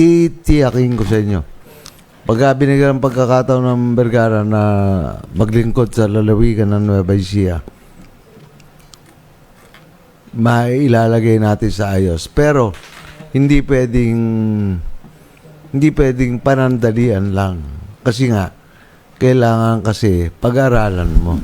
titiyakin ko sa inyo. Pagka binigyan ng pagkakataon ng Vergara na maglingkod sa lalawigan ng Nueva Ecija, mailalagay natin sa ayos. Pero, hindi pwedeng hindi pwedeng panandalian lang. Kasi nga, kailangan kasi pag-aralan mo.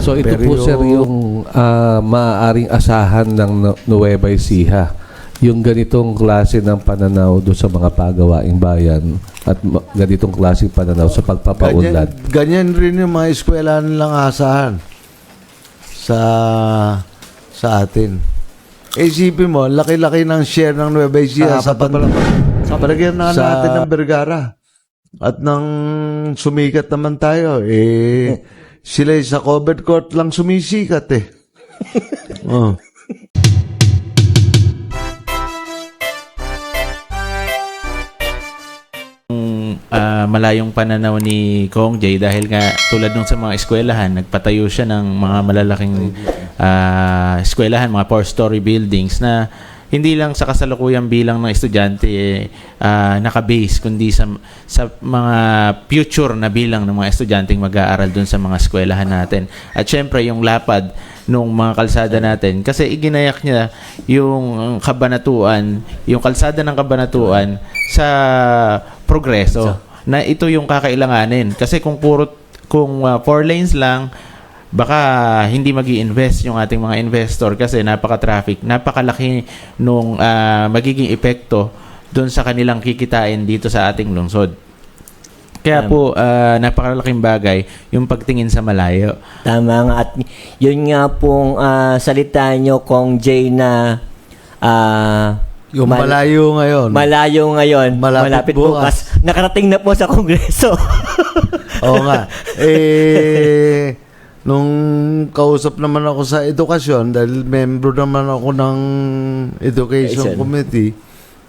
So ito Pero po sir yung ah, maaaring asahan ng Nu- Nueva Ecija. Yung ganitong klase ng pananaw doon sa mga pagawaing bayan at ma- ganitong klase pananaw sa Ganyan, pagpapaunlad. ganyan rin yung mga eskwela nilang asahan sa sa atin. Isipin mo, laki-laki ng share ng Nueva Ecija sa pan sa palagyan na Sa- natin ng Vergara. At nang sumikat naman tayo, eh, sila sa covered court lang sumisikat eh. oh. Ah, malayong pananaw ni Kong Jay dahil nga tulad nung sa mga eskwelahan, nagpatayo siya ng mga malalaking ah, eskwelahan, mga four-story buildings na hindi lang sa kasalukuyang bilang ng estudyante ah, nakabase kundi sa sa mga future na bilang ng mga estudyanteng mag-aaral dun sa mga eskwelahan natin. At syempre yung lapad nung mga kalsada natin kasi iginayak niya yung kabanatuan, yung kalsada ng kabanatuan sa progreso na ito yung kakailanganin kasi kung puro kung uh, four lanes lang baka hindi magi invest yung ating mga investor kasi napaka-traffic, napakalaki nung ah, magiging epekto doon sa kanilang kikitain dito sa ating lungsod. Kaya po ah, napakalaking bagay yung pagtingin sa malayo. Tama nga. At yun nga pong ah, salita nyo, Kong Jay, na ah, Yung mal- malayo ngayon. malayo ngayon, Malapit malapit, bukas. bukas. nakarating na po sa Kongreso. Oo nga. Eh, nung kausap naman ako sa edukasyon, dahil membro naman ako ng education Education. committee,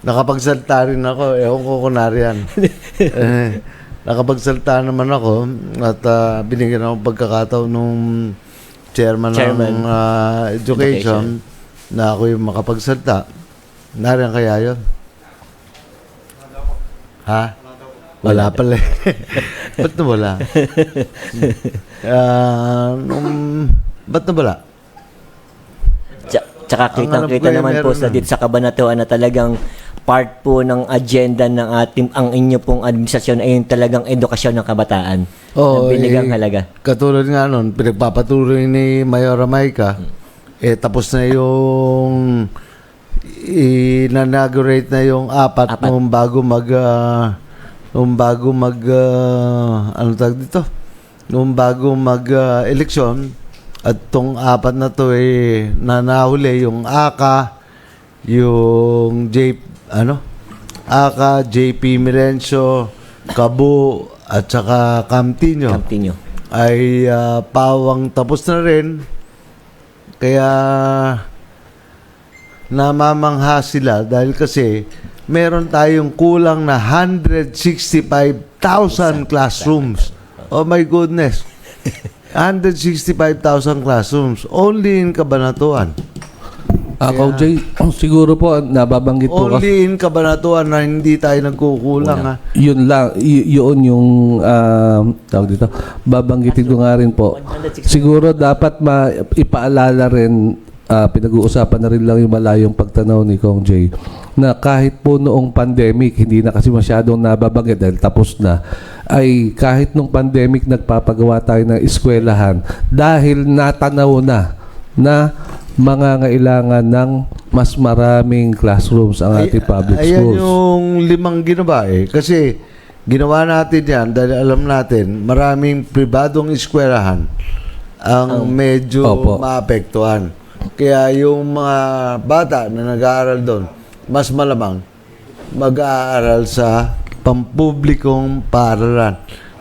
nakapagsalta rin ako. Ewan ko kung nariyan. eh, nakapagsalta naman ako at ah, binigyan ako pagkakataon nung chairman, Chairman. ng ah, education, na ako yung makapagsalta. Nariyan kaya yun? Ha? Wala pala. eh. ba't nawala? Ah, nung, ba't nawala? Tsa- Tsaka kitang-kita ko eh, naman po sa na. dito sa Kabanatuan na talagang part po ng agenda ng ating ang inyo pong administrasyon ay yung talagang edukasyon ng kabataan. Oo, ng binigang eh, halaga. Katulad nga nun, pinagpapatuloy ni Mayora Maika, eh tapos na yung inaugurate na yung apat, Apat. nung bago mag ah, nung bago mag ah, ano tawag dito? Nung bago mag ah, eleksyon at tong apat na to eh nanahuli yung AKA, yung J ano? AKA, JP Milencio, Kabu at saka Camtino Continue. ay ah, pawang tapos na rin. Kaya namamangha sila dahil kasi meron tayong kulang na 165,000 classrooms. Oh my goodness. 165,000 classrooms only in Cabanatuan. Ako, Jay, siguro po, nababanggit po Only in Cabanatuan na hindi tayo nagkukulang ha. yun lang, y- yun yung, ah, tawag dito, babanggitin ko nga rin po. Siguro dapat ma ipaalala rin, ah, pinag-uusapan na rin lang yung malayong pagtanaw ni Kong Jay, na kahit po noong pandemic, hindi na kasi masyadong nababanggit dahil tapos na, ay kahit nung pandemic nagpapagawa tayo ng eskwelahan dahil natanaw na na mga ngailangan ng mas maraming classrooms ang ating public Ayan schools. yung limang ginawa eh. Kasi ginawa natin yan dahil alam natin maraming pribadong eskwelahan ang medyo Opo. maapektuhan. Kaya yung mga bata na nag-aaral doon, mas malamang mag-aaral sa pampublikong paaralan.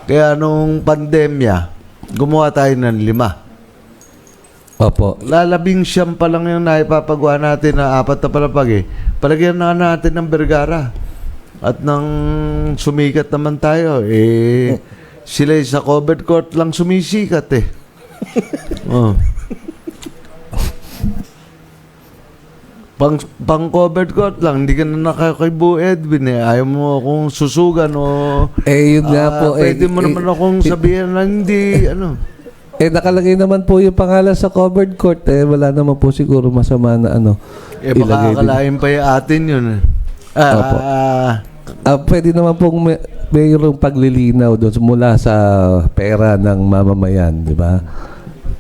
Kaya nung pandemya, gumawa tayo ng lima. Opo. Lalabing siyam pa lang yung naipapagawa natin na apat na palapag eh. Palagyan na natin ng Vergara. At nang sumikat naman tayo, eh, sila sa covered court lang sumisikat eh. oh. Pang, pang covered court lang, hindi ka na nakakaibu Edwin eh. Ayaw mo akong susugan o... Eh, yun nga Ah, po. eh, Pwede mo eh, naman akong sabihin na hindi, ano. Eh, nakalagay naman po yung pangalan sa covered court. Eh, wala naman po siguro masama na ano. Eh, baka akalain pa yung atin yun eh. Ah, Opo. ah, Ah, pwede naman pong may, mayroong paglilinaw doon mula sa pera ng mamamayan, di ba?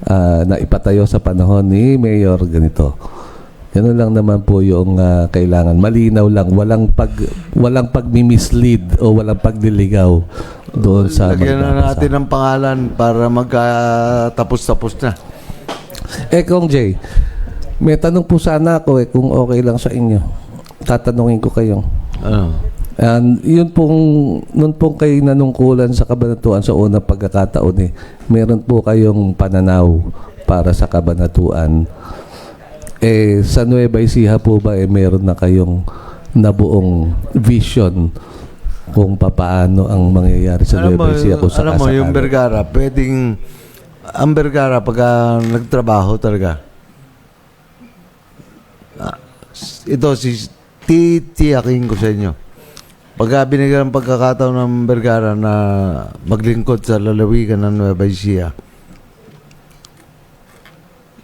Ah, na ipatayo sa panahon ni Mayor ganito. Ganun lang naman po yung ah, kailangan. Malinaw lang, walang pag walang pagmi-mislead o walang pagliligaw doon sa lagyan na natin ng pangalan para magkatapos-tapos na. Eh, Kong Jay, may tanong po sana ako eh, kung okay lang sa inyo. Tatanungin ko kayo. Ano? And yun pong, nun pong kayo nanungkulan sa kabanatuan sa unang pagkakataon eh, meron po kayong pananaw para sa kabanatuan. Eh, sa Nueva Ecija po ba eh, meron na kayong nabuong vision kung papaano ang mangyayari sa alam Nueva Ecija kung alam mo, yung? Vergara, pwedeng, ang Vergara, pagka nagtrabaho talaga, ah, ito, si titiyakin ko sa inyo. Pagka binigyan ng pagkakataon ng Vergara na maglingkod sa lalawigan ng Nueva Ecija,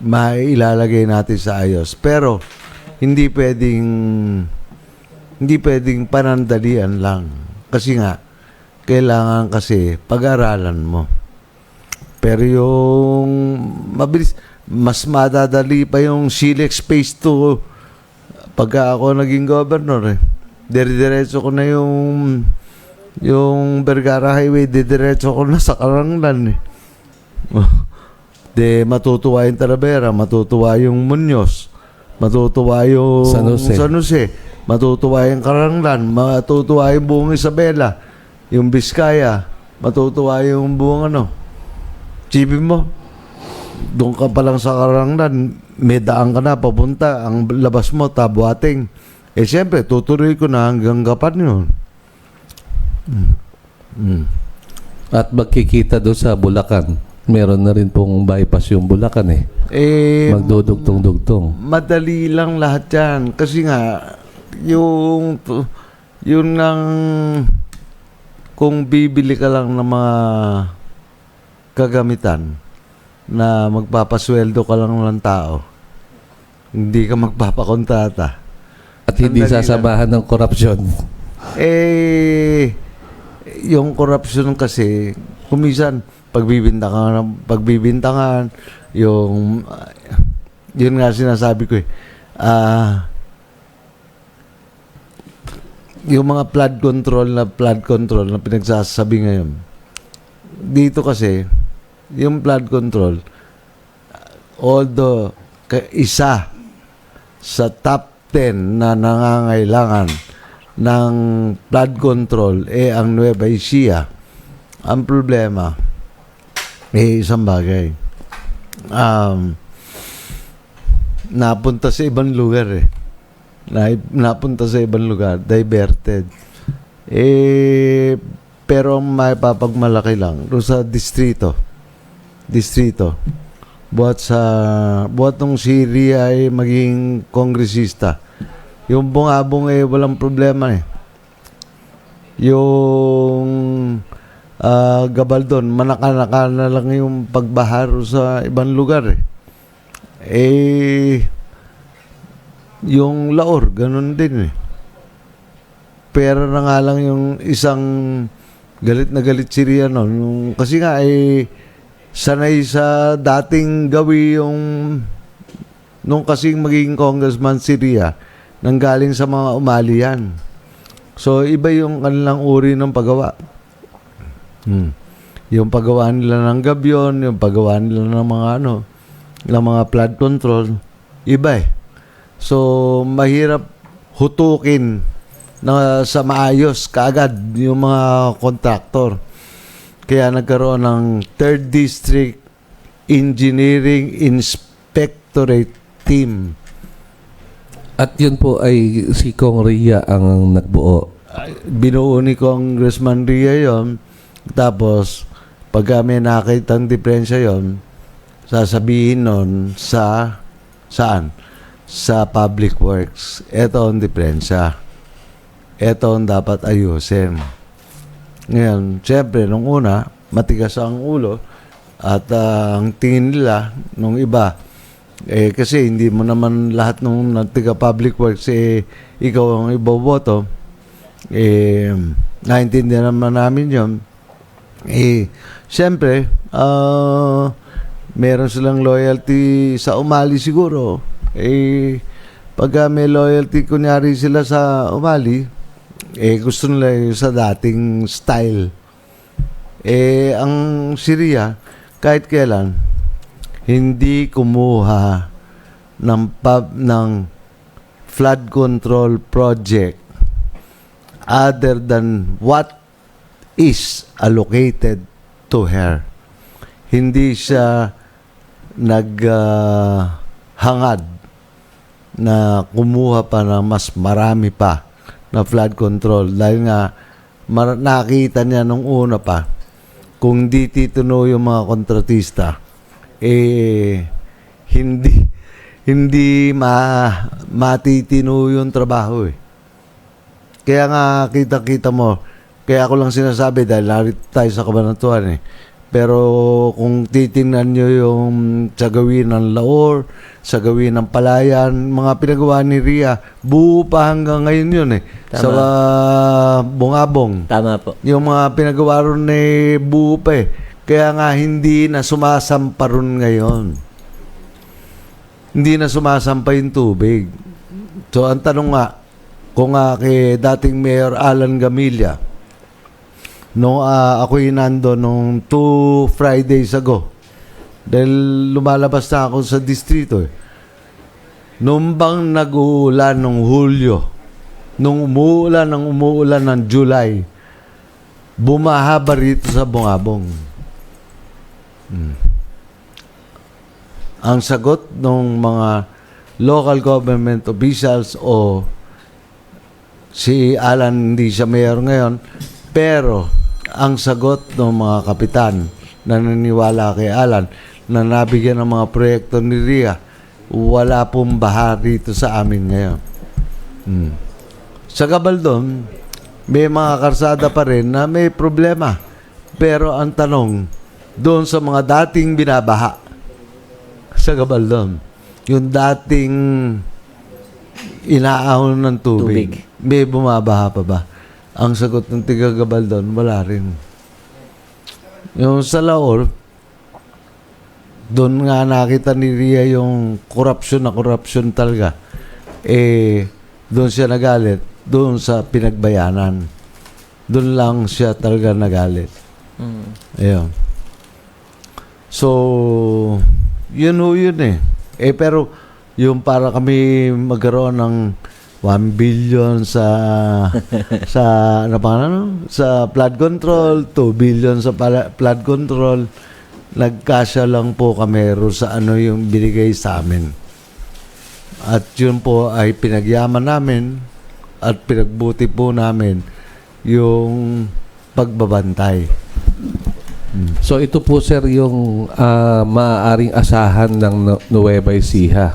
mailalagay natin sa ayos. Pero, hindi pwedeng hindi pwedeng panandalian lang. Kasi nga, kailangan kasi pag-aralan mo. Pero yung mabilis, mas madadali pa yung Silex Phase 2 pagka ako naging governor eh. Dire-diretso ko na yung yung Vergara Highway, didiretso ko na sa Karanglan eh. De matutuwa yung Talavera, matutuwa yung Muñoz, matutuwa yung San Jose. San Jose, matutuwa yung Karanglan, matutuwa yung buong Isabela, yung Biskaya, matutuwa yung buong ano. Chibin mo, doon ka pa lang sa Karanglan, may daan ka na, papunta, ang labas mo, tabuating. Eh siyempre, tutuloy ko na hanggang gapan yun. Mm. Mm. At magkikita doon sa Bulacan. Meron na rin pong bypass yung Bulacan eh. Eh, Magdudugtong-dugtong. madali lang lahat yan. Kasi nga, yung, yun ng, kung bibili ka lang ng mga kagamitan na magpapasweldo ka lang ng tao, hindi ka magpapakontata. At hindi Sandali lang. sasamahan ng korupsyon. Eh, yung corruption kasi, kumisan, pagbibintangan, pagbibintangan, yung, ah, yun nga sinasabi ko eh, ah, yung mga flood control na flood control na pinagsasabi ngayon, dito kasi, yung flood control, although isa sa top 10 na nangangailangan ng flood control eh ang Nueva Ecija. Ang problema eh isang bagay. Um, napunta sa ibang lugar eh. Na, napunta sa ibang lugar, diverted. Eh, pero ang may papagmalaki lang, doon sa distrito, distrito, buhat sa, buhat nung si Ria ay maging kongresista, yung bungabong eh, walang problema eh. Yung ah, Gabaldon, manaka-naka na lang yung pagbaharo sa ibang lugar eh. Eh, yung Laor, ganun din eh. Pera na nga lang yung isang galit na galit si Ria no. Nung, kasi nga eh, sanay sa dating gawi yung nung kasing maging congressman si Ria nang galing sa mga umalian. So, iba yung kanilang uri ng paggawa. Hmm. Yung paggawa nila ng gabyon, yung paggawa nila ng mga ano, ng mga flood control, iba eh. So, mahirap hutukin na sa maayos kaagad yung mga kontraktor. Kaya nagkaroon ng Third District Engineering Inspectorate Team. At yun po ay si Kong Ria ang nagbuo. binuo ni Congressman Ria yon tapos pag may nakita ang diferensya yon sasabihin nun sa saan sa public works. Ito ang diferensya. Ito ang dapat ayusin. Ngayon, syempre, nung una, matigas ang ulo at ah, ang tingin nila nung iba, eh kasi hindi mo naman lahat nung nagtiga public works eh ikaw ang iboboto. Eh, naintindihan naman namin yun. Eh, syempre, ah, meron silang loyalty sa umali siguro. Eh, pagka may loyalty kunyari sila sa umali, eh gusto nila yung sa dating style. Eh, ang Syria, kahit kailan, hindi kumuha ng pub, ng flood control project other than what is allocated to her. Hindi siya naghangad na kumuha pa ng mas marami pa na flood control dahil nga mar- nakita niya nung una pa kung di tituno yung mga kontratista eh hindi hindi ma matitino yung trabaho eh. Kaya nga kita-kita mo, kaya ako lang sinasabi dahil narito tayo sa kabanatuan eh. Pero kung titingnan nyo yung sa gawin ng Laor, sa gawin ng Palayan, mga pinagawa ni Ria, buo pa hanggang ngayon yun eh. Tama. Sa ah, Bungabong. Tama po. Yung mga pinagawa ron eh, buo pa eh. Kaya nga hindi na sumasampa ron ngayon. Hindi na sumasampa yung tubig. So ang tanong nga, kung nga kay dating Mayor Alan Gamilla, nung ah, ako'y nando nung two Fridays ago, dahil lumalabas na ako sa distrito eh. Nung bang nag-uulan nung Hulyo, nung umuulan ng umuulan ng July, bumahaba rito sa Bungabong. Hmm. Ang sagot ng mga local government officials o si Alan hindi siya mayor ngayon, pero ang sagot ng mga kapitan na naniniwala kay Alan na nabigyan ng mga proyekto ni Ria, wala pong baha rito sa amin ngayon. Hmm. Sa Gabaldon, may mga karsada pa rin na may problema. Pero ang tanong, doon sa mga dating binabaha sa Gabaldon, yung dating inaahon ng tubig, Tubig. may bumabaha pa ba? Ang sagot ng tiga Gabaldon, wala rin. Yung sa Laor, doon nga nakita ni Ria yung corruption na corruption talaga. Eh, doon siya nagalit. Doon sa pinagbayanan. Doon lang siya talaga nagalit. Mm. Ayun. So, yun ho yun eh. Eh, pero, yung para kami magkaroon ng 1 billion sa sa ano pa ano? Sa flood control 2 billion sa pala- flood control. Nagkasya lang po kami ro sa ano yung binigay sa amin. At yun po ay pinagyaman namin at pinagbuti po namin yung pagbabantay. So ito po sir yung ah, maaaring asahan ng Nu- Nueva Ecija.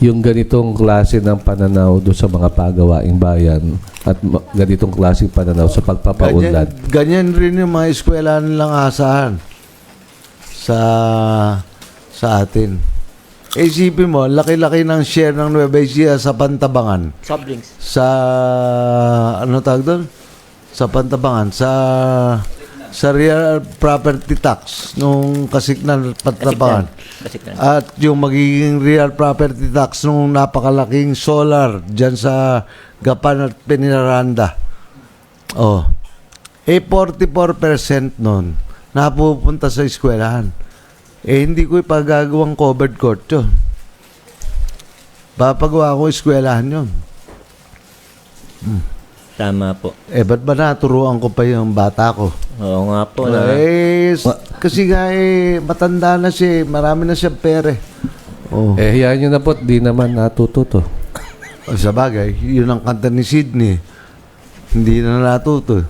Yung ganitong klase ng pananaw do sa mga pagawaing bayan at ma- ganitong klase pananaw sa pagpapaunlad. Ganyan, ganyan rin yung mga eskwela nilang asahan sa sa atin. Eh, Isipin mo, laki-laki ng share ng Nueva Ecija sa Pantabangan. Drinks. Sa, ano tawag doon? Sa Pantabangan. Sa, sa real property tax nung kasiknan. Kasiknan. At yung magiging real property tax nung napakalaking solar dyan sa Gapan at Peniranda. Oh. Eh, 44% nun napupunta sa eskwelahan. Eh, hindi ko ipagagawang covered court yun. Papagawa ko eskwelahan yun. Tama po. Eh, ba't ba naturuan ko pa yung bata ko? Oo nga po. Na, Eh, s- kasi nga eh, matanda na siya eh. Marami na siyang pere. Oh. Eh, hayaan nyo na po, di naman natuto to. O, Sa bagay, yun ang kanta ni Sydney. Hindi na natuto.